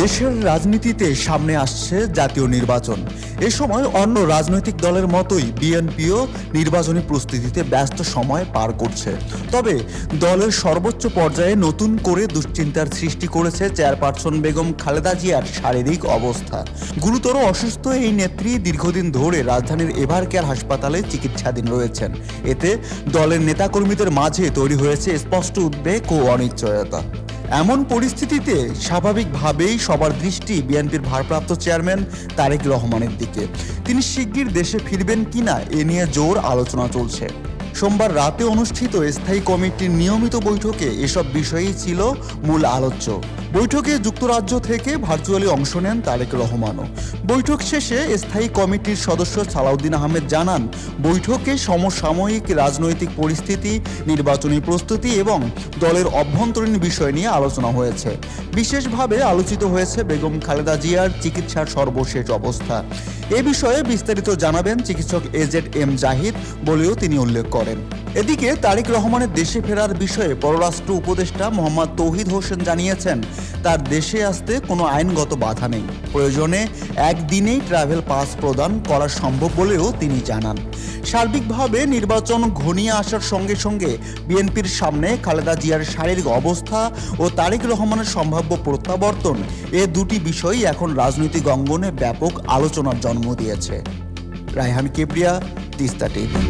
দেশের রাজনীতিতে সামনে আসছে জাতীয় নির্বাচন। এ সময় অন্য রাজনৈতিক দলের মতোই বিএনপিও নির্বাচনী প্রস্তুতিতে ব্যস্ত সময় পার করছে। তবে দলের সর্বোচ্চ পর্যায়ে নতুন করে দুশ্চিন্তার সৃষ্টি করেছে চেয়ারপারসন বেগম খালেদা জিয়ার শারীরিক অবস্থা। গুরুতর অসুস্থ এই নেত্রী দীর্ঘদিন ধরে রাজধানীর এভার কেয়ার হাসপাতালে চিকিৎসাধীন রয়েছেন। এতে দলের নেতাকর্মীদের মাঝে তৈরি হয়েছে স্পষ্ট উদ্বেগ ও অনিশ্চয়তা। এমন পরিস্থিতিতে স্বাভাবিকভাবেই সবার দৃষ্টি বিএনপির ভারপ্রাপ্ত চেয়ারম্যান তারেক রহমানের দিকে। তিনি শিগগির দেশে ফিরবেন কিনা এ নিয়ে জোর আলোচনা চলছে। সোমবার রাতে অনুষ্ঠিত স্থায়ী কমিটির নিয়মিত বৈঠকে এসব বিষয়েই ছিল মূল আলোচ্য। বৈঠকে যুক্তরাজ্য থেকে ভার্চুয়ালি অংশ নেন তারেক রহমানও। বৈঠক শেষে স্থায়ী কমিটির সদস্য সালাউদ্দিন আহমেদ জানান, বৈঠকে সমসাময়িক রাজনৈতিক পরিস্থিতি, নির্বাচনী প্রস্তুতি এবং দলের অভ্যন্তরীণ বিষয় নিয়ে আলোচনা হয়েছে। বিশেষভাবে আলোচিত হয়েছে বেগম খালেদা জিয়ার চিকিৎসার সর্বশেষ অবস্থা। এ বিষয়ে বিস্তারিত জানাবেন চিকিৎসক এজেড এম জাহিদ বলেও তিনি উল্লেখ করেন। এদিকে তারেক রহমানের দেশে ফেরার বিষয়ে পররাষ্ট্র উপদেষ্টা মোহাম্মদ তৌহিদ হোসেন জানিয়েছেন, তার দেশে আসতে কোনো আইনগত বাধা নেই। প্রয়োজনে একদিনেই ট্রাভেল পাস প্রদান করা সম্ভব বলেও তিনি জানান। সার্বিকভাবে নির্বাচন ঘনিয়ে আসার সঙ্গে সঙ্গে বিএনপির সামনে খালেদা জিয়ার শারীরিক অবস্থা ও তারেক রহমানের সম্ভাব্য প্রত্যাবর্তন, এ দুটি বিষয়ই এখন রাজনৈতিক অঙ্গনে ব্যাপক আলোচনার জন্ম দিয়েছে। রায়হান কেবরিয়া তিস্তা টিভি।